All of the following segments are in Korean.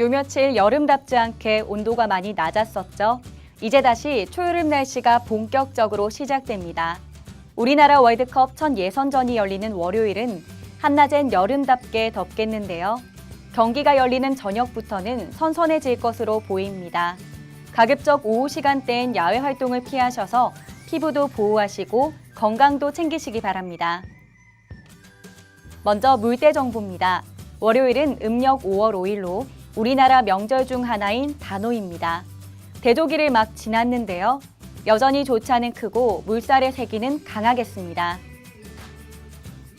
요 며칠 여름답지 않게 온도가 많이 낮았었죠. 이제 다시 초여름 날씨가 본격적으로 시작됩니다. 우리나라 월드컵 첫 예선전이 열리는 월요일은 한낮엔 여름답게 덥겠는데요. 경기가 열리는 저녁부터는 선선해질 것으로 보입니다. 가급적 오후 시간대엔 야외 활동을 피하셔서 피부도 보호하시고 건강도 챙기시기 바랍니다. 먼저 물때 정보입니다. 월요일은 음력 5월 5일로 우리나라 명절 중 하나인 단오입니다. 대조기를 막 지났는데요. 여전히 조차는 크고 물살의 세기는 강하겠습니다.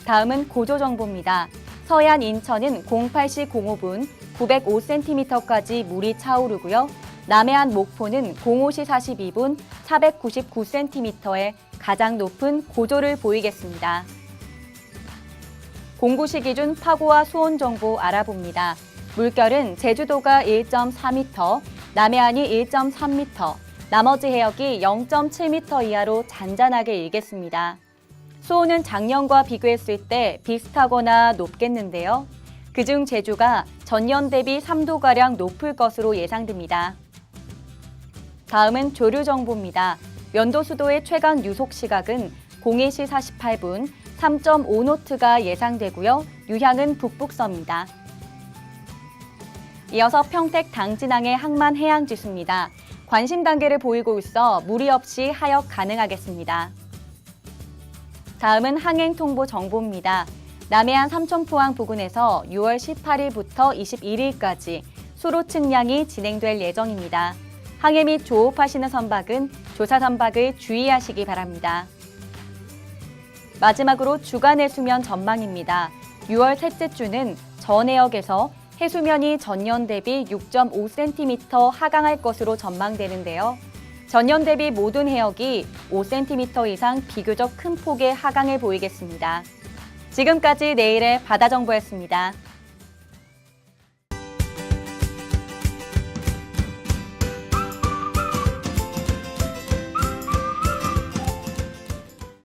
다음은 고조 정보입니다. 서해안 인천은 08시 05분 905cm까지 물이 차오르고요. 남해안 목포는 05시 42분 499cm의 가장 높은 고조를 보이겠습니다. 공구시 기준 파고와 수온 정보 알아봅니다. 물결은 제주도가 1.4m, 남해안이 1.3m, 나머지 해역이 0.7m 이하로 잔잔하게 일겠습니다. 수온은 작년과 비교했을 때 비슷하거나 높겠는데요. 그중 제주가 전년 대비 3도가량 높을 것으로 예상됩니다. 다음은 조류 정보입니다. 면도 수도의 최강 유속 시각은 01시 48분 3.5노트가 예상되고요. 유향은 북북서입니다. 이어서 평택 당진항의 항만 해양 지수입니다. 관심 단계를 보이고 있어 무리 없이 하역 가능하겠습니다. 다음은 항행 통보 정보입니다. 남해안 삼천포항 부근에서 6월 18일부터 21일까지 수로 측량이 진행될 예정입니다. 항해 및 조업하시는 선박은 조사 선박을 주의하시기 바랍니다. 마지막으로 주간의 수면 전망입니다. 6월 셋째 주는 전해역에서 해수면이 전년 대비 6.5cm 하강할 것으로 전망되는데요. 전년 대비 모든 해역이 5cm 이상 비교적 큰 폭의 하강을 보이겠습니다. 지금까지 내일의 바다 정보였습니다.